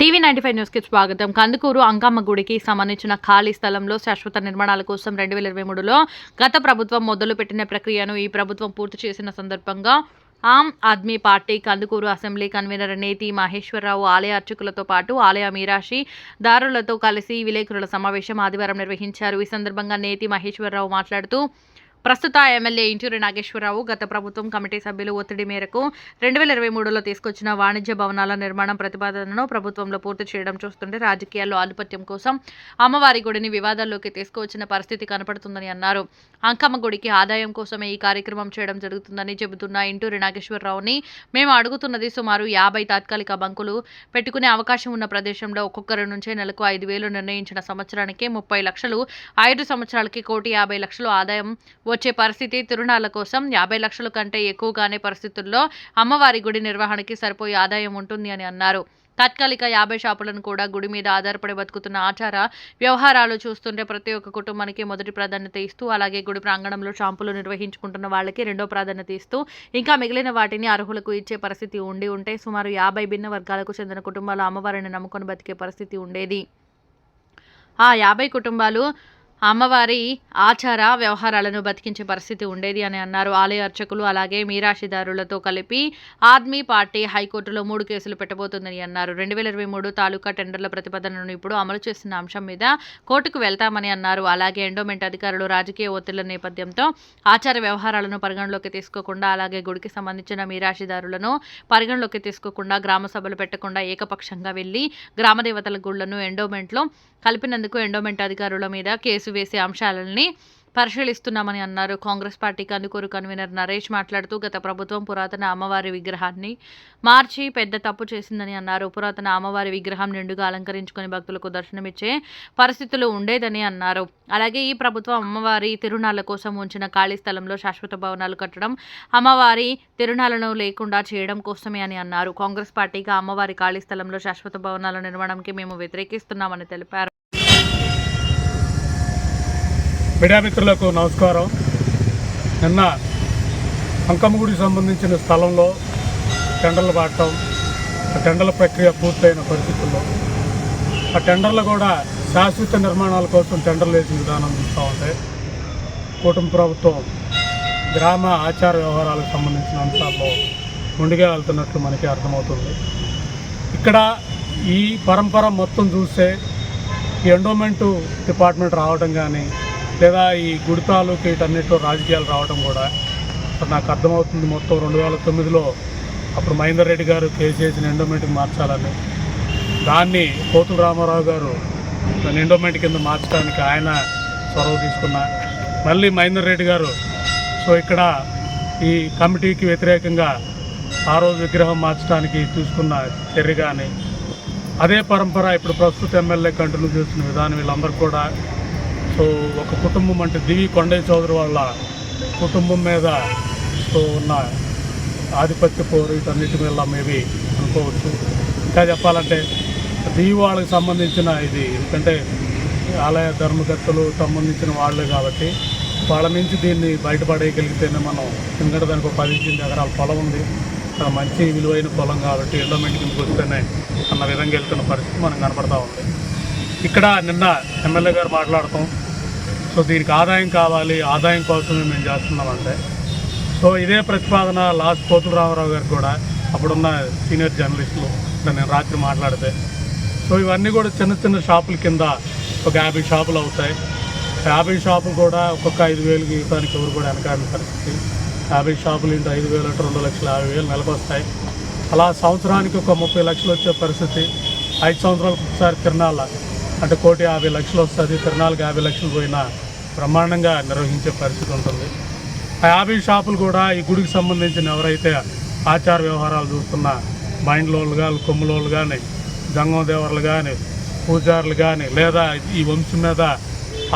TV ninety five న్యూస్కి స్వాగతం. కందుకూరు అంకమ్మ గుడికి సంబంధించిన ఖాళీ స్థలంలో శాశ్వత నిర్మాణాల కోసం రెండు వేల ఇరవై మూడులో గత ప్రభుత్వం మొదలుపెట్టిన ప్రక్రియను ఈ ప్రభుత్వం పూర్తి చేసిన సందర్భంగా Aam Aadmi party Kandukur assembly convener Neti Maheswara Rao ఆలయ అర్చకులతో పాటు ఆలయ మీరాశి దారులతో కలిసి విలేకరుల సమావేశం ఆదివారం నిర్వహించారు. ఈ సందర్భంగా నేతి మహేశ్వరరావు మాట్లాడుతూ ప్రస్తుత ఎమ్మెల్యే ఇంటూరి నాగేశ్వరరావు గత ప్రభుత్వం కమిటీ సభ్యులు ఒత్తిడి మేరకు రెండు వేల ఇరవై మూడులో తీసుకొచ్చిన వాణిజ్య భవనాల నిర్మాణం ప్రతిపాదనను ప్రభుత్వంలో పూర్తి చేయడం చూస్తుంటే రాజకీయాల్లో ఆధిపత్యం కోసం అమ్మవారి గుడిని వివాదాల్లోకి తీసుకువచ్చిన పరిస్థితి కనపడుతుందని అన్నారు. అంకమ్మ గుడికి ఆదాయం కోసమే ఈ కార్యక్రమం చేయడం జరుగుతుందని చెబుతున్న ఇంటూరి నాగేశ్వరరావుని మేము అడుగుతున్నది సుమారు యాభై తాత్కాలిక బంకులు పెట్టుకునే అవకాశం ఉన్న ప్రదేశంలో ఒక్కొక్కరి నుంచే నెలకు ఐదు వేలు నిర్ణయించిన సంవత్సరానికి ముప్పై లక్షలు ఐదు సంవత్సరాలకి కోటి యాభై లక్షలు ఆదాయం వచ్చే పరిస్థితి తిరుణాల కోసం యాభై లక్షల కంటే ఎక్కువగానే పరిస్థితుల్లో అమ్మవారి గుడి నిర్వహణకి సరిపోయే ఆదాయం ఉంటుంది అని అన్నారు. తాత్కాలిక యాభై షాపులను కూడా గుడి మీద ఆధారపడి బతుకుతున్న ఆచార వ్యవహారాలు చూస్తుంటే ప్రతి ఒక్క కుటుంబానికి మొదటి ప్రాధాన్యత ఇస్తూ అలాగే గుడి ప్రాంగణంలో షాంపులు నిర్వహించుకుంటున్న వాళ్ళకి రెండో ప్రాధాన్యత ఇస్తూ ఇంకా మిగిలిన వాటిని అర్హులకు ఇచ్చే పరిస్థితి ఉండి ఉంటే సుమారు యాభై భిన్న వర్గాలకు చెందిన కుటుంబాలు అమ్మవారిని నమ్ముకొని బతికే పరిస్థితి ఉండేది. ఆ యాభై కుటుంబాలు అమ్మవారి ఆచార వ్యవహారాలను బతికించే పరిస్థితి ఉండేది అని అన్నారు. ఆలయ అర్చకులు అలాగే మీరాశిదారులతో కలిపి ఆద్మీ పార్టీ హైకోర్టులో మూడు కేసులు పెట్టబోతుందని అన్నారు. రెండు వేల ఇరవై మూడు తాలూకా టెండర్ల ప్రతిపాదనను ఇప్పుడు అమలు చేస్తున్న అంశం మీద కోర్టుకు వెళ్తామని అన్నారు. అలాగే ఎండోమెంట్ అధికారులు రాజకీయ ఒత్తిళ్ళ నేపథ్యంతో ఆచార వ్యవహారాలను పరిగణలోకి తీసుకోకుండా అలాగే గుడికి సంబంధించిన మీరాశిదారులను పరిగణలోకి తీసుకోకుండా గ్రామ సభలు పెట్టకుండా ఏకపక్షంగా వెళ్ళి గ్రామదేవతల గుళ్ళను ఎండోమెంట్లో కలిపినందుకు ఎండోమెంట్ అధికారుల మీద కేసు వేసే అంశాలని పరిశీలిస్తున్నామని అన్నారు. కాంగ్రెస్ పార్టీ కందుకూరు కన్వీనర్ నరేష్ మాట్లాడుతూ గత ప్రభుత్వం పురాతన అమ్మవారి విగ్రహాన్ని మార్చి పెద్ద తప్పు చేసిందని అన్నారు. పురాతన అమ్మవారి విగ్రహం నిండుగా అలంకరించుకుని భక్తులకు దర్శనమిచ్చే పరిస్థితులు ఉండేదని అన్నారు. అలాగే ఈ ప్రభుత్వం అమ్మవారి తిరునాళ్ళ కోసం ఉంచిన ఖాళీ స్థలంలో శాశ్వత భవనాలు కట్టడం అమ్మవారి తిరునాళ్ళను లేకుండా చేయడం కోసమే అని అన్నారు. కాంగ్రెస్ పార్టీగా అమ్మవారి ఖాళీ స్థలంలో శాశ్వత భవనాల నిర్మాణంకి మేము వ్యతిరేకిస్తున్నామని తెలిపారు. మీడియా మిత్రులకు నమస్కారం. నిన్న అంకమ్మగుడికి సంబంధించిన స్థలంలో టెండర్లు పాడటం ఆ టెండర్ల ప్రక్రియ పూర్తయిన పరిస్థితుల్లో ఆ టెండర్లు కూడా శాశ్వత నిర్మాణాల కోసం టెండర్లు వేసిన విధానం చూస్తూ ఉంటే కుటుంబ ప్రభుత్వం గ్రామ ఆచార వ్యవహారాలకు సంబంధించిన అంశాల్లో ముందుగా వెళ్తున్నట్లు మనకి అర్థమవుతుంది. ఇక్కడ ఈ పరంపర మొత్తం చూస్తే ఎండోమెంటు డిపార్ట్మెంట్ రావడం కానీ లేదా ఈ గుడితాలూకి వీటన్నిటిలో రాజకీయాలు రావడం కూడా నాకు అర్థమవుతుంది మొత్తం రెండు వేల తొమ్మిదిలో అప్పుడు మహేందర్ రెడ్డి గారు కేసు చేసిన ఎండోమెంట్కి మార్చాలని. దాన్ని కోతుల రామారావు గారు దాన్ని ఎండోమెంట్ కింద మార్చడానికి ఆయన చొరవ తీసుకున్న. మళ్ళీ మహేందర్ రెడ్డి గారు సో ఇక్కడ ఈ కమిటీకి వ్యతిరేకంగా ఆ రోజు విగ్రహం మార్చడానికి తీసుకున్న చర్య కానీ అదే పరంపర ఇప్పుడు ప్రస్తుత ఎమ్మెల్యే కంటిన్యూ చేస్తున్న విధానం వీళ్ళందరూ కూడా సో ఒక కుటుంబం అంటే దివి కొండయ్య చౌదరి వాళ్ళ కుటుంబం మీద సో ఉన్న ఆధిపత్య పోరు వీటన్నిటి మీద మేబీ అనుకోవచ్చు. ఇంకా చెప్పాలంటే దివి వాళ్ళకి సంబంధించిన ఇది ఎందుకంటే ఆలయ ధర్మకర్తలు సంబంధించిన వాళ్ళు కాబట్టి వాళ్ళ నుంచి దీన్ని బయటపడేయగలిగితేనే మనం ఎందుకంటే దానికి ఒక పదిహేను ఎకరాల పొలం ఉంది. చాలా మంచి విలువైన పొలం కాబట్టి ఎండోమెంట్కి వస్తేనే అన్న విధంగా వెళ్తున్న పరిస్థితి మనం కనపడతా ఉంది. ఇక్కడ నిన్న ఎమ్మెల్యే గారు మాట్లాడతాం సో దీనికి ఆదాయం కావాలి ఆదాయం కోసమే మేము చేస్తున్నామంటే. సో ఇదే ప్రతిపాదన లాస్ట్ కోతుల రామారావు గారు కూడా. అప్పుడున్న సీనియర్ జర్నలిస్టులు నేను రాత్రి మాట్లాడితే. సో ఇవన్నీ కూడా చిన్న చిన్న షాపుల కింద ఒక యాభై షాపులు అవుతాయి. యాభై షాపులు కూడా ఒక్కొక్క ఐదు వేలకి ఇవ్వడానికి ఎవరు కూడా వెనకాడిన పరిస్థితి. యాభై షాపులు ఇంటూ ఐదు వేలు అంటే రెండు లక్షల యాభై వేలు నెలకొస్తాయి. అలా సంవత్సరానికి ఒక ముప్పై లక్షలు వచ్చే పరిస్థితి. ఐదు సంవత్సరాలకు ఒకసారి తిరణాల. అంటే కోటి యాభై లక్షలు వస్తుంది తిరునాళ్ళకి యాభై లక్షలు పోయినా బ్రహ్మాండంగా నిర్వహించే పరిస్థితి ఉంటుంది. ఆ యాభై షాపులు కూడా ఈ గుడికి సంబంధించిన ఎవరైతే ఆచార వ్యవహారాలు చూస్తున్న మైండ్లోళ్ళు కానీ కొమ్ములోళ్ళు కానీ జంగం దేవర్లు కానీ పూజారులు కానీ లేదా ఈ వంశం మీద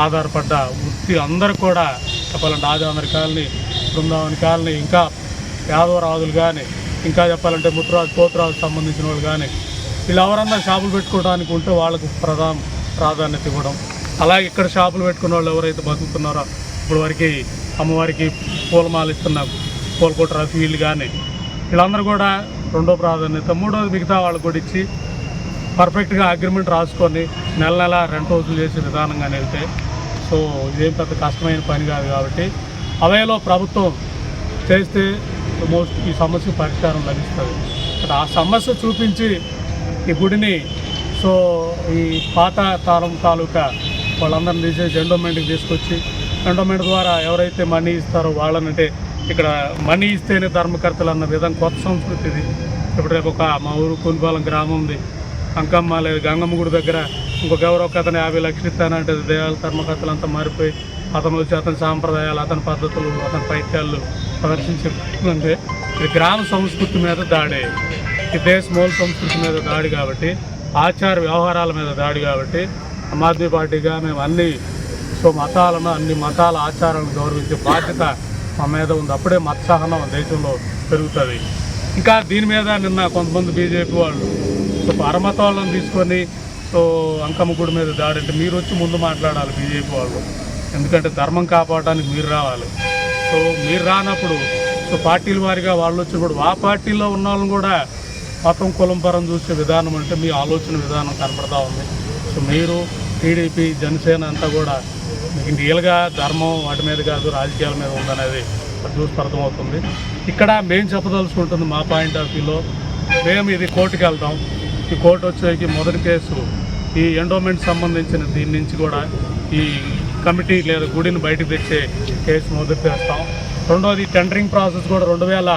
ఆధారపడ్డ వృత్తి అందరూ కూడా చెప్పాలంటే ఆదివారి కాలనీ బృందావని కాలనీ ఇంకా యాదవరాజులు కానీ ఇంకా చెప్పాలంటే ముత్తురాజు పోతురాజు సంబంధించిన వాళ్ళు కానీ వీళ్ళు ఎవరన్నా షాపులు పెట్టుకోవడానికి ఉంటే వాళ్ళకు ప్రధాన. ప్రాధాన్యత ఇవ్వడం. అలాగే ఇక్కడ షాపులు పెట్టుకున్న వాళ్ళు ఎవరైతే బతుకుతున్నారో ఇప్పుడు వరకు అమ్మవారికి పూలమాలు ఇస్తున్నారు పూలకోట రఫీ వీళ్ళు కానీ వీళ్ళందరూ కూడా రెండో ప్రాధాన్యత మూడోది మిగతా వాళ్ళకు కూడా ఇచ్చి పర్ఫెక్ట్గా అగ్రిమెంట్ రాసుకొని నెల నెల రెంట్ రోజులు చేసే విధానంగా వెళ్తే సో ఇదేం పెద్ద కష్టమైన పని కాదు కాబట్టి అవేలో ప్రభుత్వం చేస్తే మోస్ట్ ఈ సమస్య పరిష్కారం లభిస్తుంది. ఆ సమస్య చూపించి ఈ గుడిని సో ఈ పాత తాళం తాలూకా వాళ్ళందరిని తీసేసి ఎండోమెంట్కి తీసుకొచ్చి ఎండోమెంట్ ద్వారా ఎవరైతే మనీ ఇస్తారో వాళ్ళనంటే ఇక్కడ మనీ ఇస్తేనే ధర్మకర్తలు అన్న విధంగా కొత్త సంస్కృతి ఇది. ఇప్పుడు రేపు ఒక మా ఊరు కొనుపాలెం గ్రామం ఉంది. అంకమ్మ లేదు గంగమ్మ గుడి దగ్గర ఇంకొక ఎవరో ఒక అతను యాభై లక్షలు ఇస్తానంటే దేవాల ధర్మకర్తలు అంతా మారిపోయి అతను వచ్చి అతని సాంప్రదాయాలు అతని పద్ధతులు అతని పైత్యాలు ప్రదర్శించే ఇది గ్రామ సంస్కృతి మీద దాడే. ఈ దేశ మూల సంస్కృతి మీద దాడి కాబట్టి ఆచార వ్యవహారాల మీద దాడి కాబట్టి ఆమ్ ఆద్మీ పార్టీగా మేము అన్ని సో మతాలను అన్ని మతాల ఆచారాలను గౌరవించే బాధ్యత మా మీద ఉంది. అప్పుడే మత సహనం దేశంలో పెరుగుతుంది. ఇంకా దీని మీద నిన్న కొంతమంది బీజేపీ వాళ్ళు సో పరమతాలను తీసుకొని సో అంకమ్మ గుడి మీద దాడి అంటే మీరు వచ్చి ముందు మాట్లాడాలి బీజేపీ వాళ్ళు. ఎందుకంటే ధర్మం కాపాడడానికి మీరు రావాలి. సో మీరు రానప్పుడు సో పార్టీల వారిగా వాళ్ళు వచ్చినప్పుడు ఆ పార్టీలో ఉన్న వాళ్ళని కూడా మతం కులం పరం చూసే విధానం అంటే మీ ఆలోచన విధానం కనపడతా ఉంది. సో మీరు టీడీపీ జనసేన అంతా కూడా మీకు రియల్గా ధర్మం వాటి మీద కాదు రాజకీయాల మీద ఉందనేది చూసి అర్థమవుతుంది. ఇక్కడ మేము చెప్పదలుచుకుంటుంది మా పాయింట్ ఆఫ్ వ్యూలో మేము ఇది కోర్టుకి వెళ్తాం. ఈ కోర్టు వచ్చేకి మొదటి కేసు ఈ ఎండోమెంట్ సంబంధించిన దీని నుంచి కూడా ఈ కమిటీ లేదా గుడిని బయటకు తెచ్చే కేసు మొదలు చేస్తాం రెండోది టెండరింగ్ ప్రాసెస్ కూడా రెండు వేల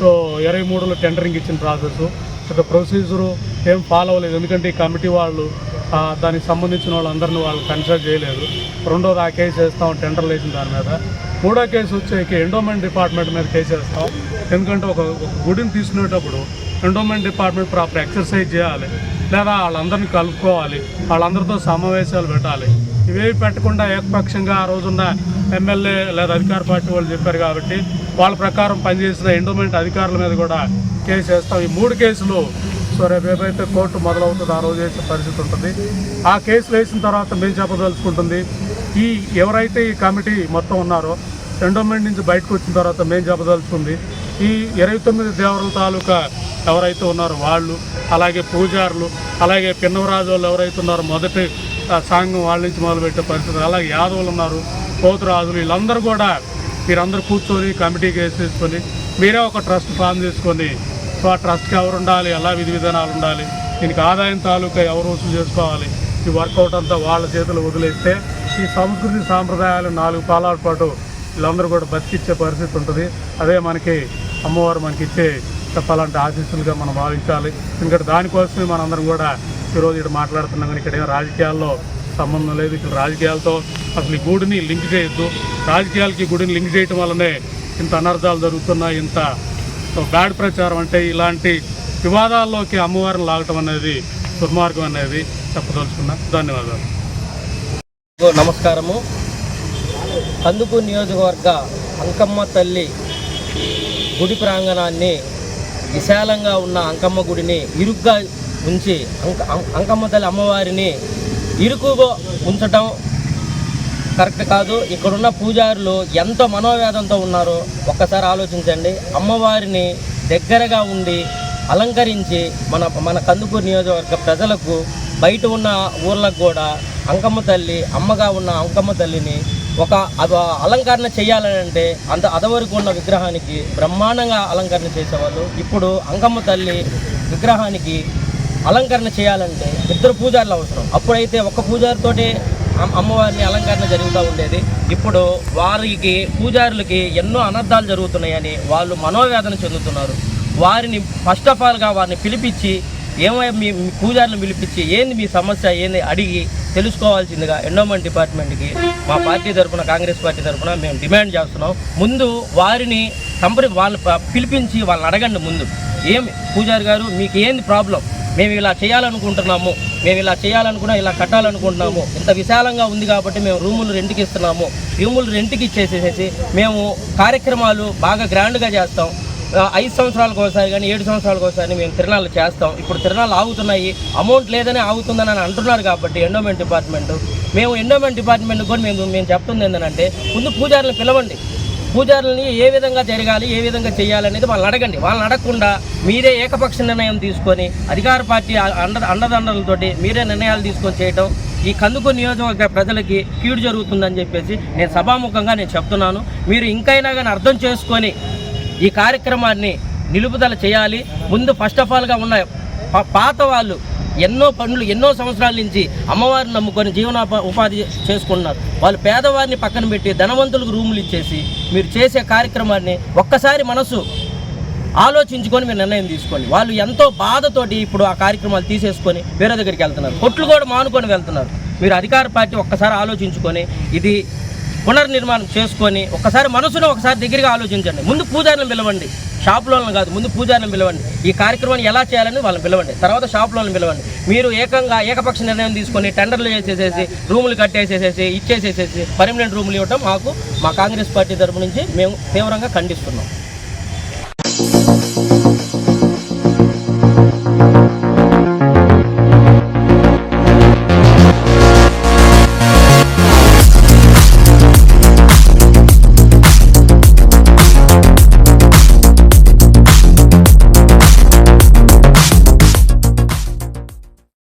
సో ఇరవై మూడులో టెండరింగ్ ఇచ్చిన ప్రాసెస్. ఒక ప్రొసీజరు ఏం ఫాలో అవ్వలేదు. ఎందుకంటే ఈ కమిటీ వాళ్ళు దానికి సంబంధించిన వాళ్ళందరినీ వాళ్ళు కన్సల్ట్ చేయలేదు. రెండోది ఆ కేసు వేస్తాం టెండర్లు వేసిన దాని మీద. మూడో కేసు వచ్చేకి ఎండోమెంట్ డిపార్ట్మెంట్ మీద కేసు వేస్తాం ఎందుకంటే ఒక ఒక గుడిని తీసుకునేటప్పుడు ఎండోమెంట్ డిపార్ట్మెంట్ ప్రాపర్ ఎక్సర్సైజ్ చేయాలి. లేదా వాళ్ళందరినీ కలుపుకోవాలి. వాళ్ళందరితో సమావేశాలు పెట్టాలి. ఇవేవి పెట్టకుండా ఏకపక్షంగా ఆ రోజున్న ఎమ్మెల్యే లేదా అధికార పార్టీ వాళ్ళు చెప్పారు కాబట్టి వాళ్ళ ప్రకారం పనిచేసిన ఎండోమెంట్ అధికారుల మీద కూడా కేసు వేస్తాం. ఈ మూడు కేసులు సో రేపు ఏదైతే కోర్టు మొదలవుతుందో ఆ రోజు వేసే పరిస్థితి ఉంటుంది. ఆ కేసులు వేసిన తర్వాత మేము చెప్పదలుచుకుంటుంది. ఈ ఎవరైతే ఈ కమిటీ మొత్తం ఉన్నారో ఎండోమెంట్ నుంచి బయటకు వచ్చిన తర్వాత మేము చెప్పదలుచుకుంది. ఈ ఇరవై తొమ్మిది దేవరల తాలూకా ఎవరైతే ఉన్నారో వాళ్ళు అలాగే పూజారులు అలాగే పిన్నవరాజు వాళ్ళు ఎవరైతే ఉన్నారో మొదటి సాంగం వాళ్ళ నుంచి మొదలుపెట్టే పరిస్థితి అలాగే యాదవులు ఉన్నారు పోతురాజులు వీళ్ళందరూ కూడా మీరందరూ కూర్చొని కమిటీకి వేసేసుకొని మీరే ఒక ట్రస్ట్ ఫామ్ చేసుకొని సో ఆ ట్రస్ట్కి ఎవరు ఉండాలి ఎలా విధి విధానాలు ఉండాలి దీనికి ఆదాయం తాలూకా ఎవరు వసూలు చేసుకోవాలి ఈ వర్కౌట్ అంతా వాళ్ళ చేతులు వదిలేస్తే ఈ సంస్కృతి సాంప్రదాయాలు నాలుగు పాలాల పాటు వీళ్ళందరూ కూడా బతికిచ్చే పరిస్థితి ఉంటుంది. అదే మనకి అమ్మవారు మనకి ఇచ్చే చెప్పాలంటే ఆశీస్సులుగా మనం భావించాలి. ఎందుకంటే దానికోసమే మనందరం కూడా ఈరోజు ఇక్కడ మాట్లాడుతున్నాం. కానీ ఇక్కడ ఏం రాజకీయాల్లో సంబంధం లేదు. ఇక్కడ రాజకీయాలతో అసలు ఈ గుడిని లింక్ చేయొద్దు. రాజకీయాలకి గుడిని లింక్ చేయటం వల్లనే ఇంత అనర్థాలు జరుగుతున్నాయి. ఇంత బ్యాడ్ ప్రచారం అంటే ఇలాంటి వివాదాల్లోకి అమ్మవారిని లాగటం అనేది దుర్మార్గం అనేది చెప్పదలుచుకున్నా. ధన్యవాదాలు. నమస్కారము. కందుకు నియోజకవర్గ అంకమ్మ తల్లి గుడి ప్రాంగణాన్ని విశాలంగా ఉన్న అంకమ్మ గుడిని ఇరుగ్గా ఉంచి అంక అంకమ్మ తల్లి అమ్మవారిని ఇరుకుగా ఉంచటం కరెక్ట్ కాదు. ఇక్కడున్న పూజారులు ఎంత మనోవేదంతో ఉన్నారో ఒక్కసారి ఆలోచించండి. అమ్మవారిని దగ్గరగా ఉండి అలంకరించి మన మన కందుకూరు నియోజకవర్గ ప్రజలకు బయట ఉన్న ఊర్లకు కూడా అంకమ్మ తల్లి అమ్మగా ఉన్న అంకమ్మ తల్లిని ఒక అద- అలంకరణ చేయాలని అంటే అంత అదవరకు ఉన్న విగ్రహానికి బ్రహ్మాండంగా అలంకరణ చేసేవాళ్ళు. ఇప్పుడు అంకమ్మ తల్లి విగ్రహానికి అలంకరణ చేయాలంటే ఇద్దరు పూజారులు అవసరం. అప్పుడైతే ఒక పూజారితోటి అమ్మవారిని అలంకరణ జరుగుతూ ఉండేది. ఇప్పుడు వారికి పూజారులకి ఎన్నో అనర్థాలు జరుగుతున్నాయని వాళ్ళు మనోవేదన చెందుతున్నారు. వారిని ఫస్ట్ ఆఫ్ ఆల్గా వారిని పిలిపించి ఏమై మీ మీ పూజారులను పిలిపించి ఏంది మీ సమస్య ఏంది అడిగి తెలుసుకోవాల్సిందిగా ఎండోమెంట్ డిపార్ట్మెంట్కి మా పార్టీ తరఫున కాంగ్రెస్ పార్టీ తరఫున మేము డిమాండ్ చేస్తున్నాం. ముందు వారిని సంప్ర వాళ్ళు పిలిపించి వాళ్ళని అడగండి ముందు. ఏం పూజారి గారు మీకు ఏంది ప్రాబ్లం? మేము ఇలా చేయాలనుకుంటున్నాము. మేము ఇలా చేయాలనుకున్నా ఇలా కట్టాలనుకుంటున్నాము. ఇంత విశాలంగా ఉంది కాబట్టి మేము రూములు రెంట్కి ఇస్తున్నాము. రూములు రెంట్కి ఇచ్చేసేసి మేము కార్యక్రమాలు బాగా గ్రాండ్గా చేస్తాం. ఐదు సంవత్సరాలకు ఒకసారి కానీ ఏడు సంవత్సరాలకు ఒకసారి మేము తిరణాలు చేస్తాం. ఇప్పుడు తిరణాలు ఆగుతున్నాయి. అమౌంట్ లేదని ఆగుతుందని అని అంటున్నారు కాబట్టి ఎండోమెంట్ డిపార్ట్మెంట్ మేము ఎండోమెంట్ డిపార్ట్మెంట్ కూడా మేము మేము చెప్తుంది ఏంటంటే ముందు పూజారులను పిలవండి. పూజారులని ఏ విధంగా జరగాలి ఏ విధంగా చేయాలనేది వాళ్ళని అడగండి. వాళ్ళని అడగకుండా మీరే ఏకపక్ష నిర్ణయం తీసుకొని అధికార పార్టీ అండ అండదండలతోటి మీరే నిర్ణయాలు తీసుకొని చేయటం ఈ కందుకూరు నియోజకవర్గ ప్రజలకి కీడు జరుగుతుందని చెప్పేసి నేను సభాముఖంగా నేను చెప్తున్నాను. మీరు ఇంకైనా కానీ అర్థం చేసుకొని ఈ కార్యక్రమాన్ని నిలుపుదల చేయాలి. ముందు ఫస్ట్ ఆఫ్ ఆల్గా ఉన్న పాత వాళ్ళు ఎన్నో పనులు ఎన్నో సంవత్సరాల నుంచి అమ్మవారిని నమ్ముకొని జీవనోపా ఉపాధి చేసుకుంటున్నారు. వాళ్ళు పేదవారిని పక్కన పెట్టి ధనవంతులకు రూములు ఇచ్చేసి మీరు చేసే కార్యక్రమాన్ని ఒక్కసారి మనసు ఆలోచించుకొని మీరు నిర్ణయం తీసుకోండి. వాళ్ళు ఎంతో బాధతోటి ఇప్పుడు ఆ కార్యక్రమాలు తీసేసుకొని వేరే దగ్గరికి వెళ్తున్నారు. కొట్లు కూడా మానుకొని వెళ్తున్నారు. మీరు అధికార పార్టీ ఒక్కసారి ఆలోచించుకొని ఇది పునర్నిర్మాణం చేసుకొని ఒకసారి మనసును ఒకసారి దగ్గరగా ఆలోచించండి. ముందు పూజారిని పిలవండి. షాపులను కాదు ముందు పూజారిని పిలవండి. ఈ కార్యక్రమాన్ని ఎలా చేయాలని వాళ్ళని పిలవండి. తర్వాత షాపులను పిలవండి. మీరు ఏకంగా ఏకపక్ష నిర్ణయం తీసుకొని టెండర్లు చేసేసేసి రూములు కట్టేసేసేసి ఇచ్చేసేసేసి పర్మనెంట్ రూములు ఇవ్వటం మాకు మా కాంగ్రెస్ పార్టీ తరపు నుంచి మేము తీవ్రంగా ఖండిస్తున్నాం.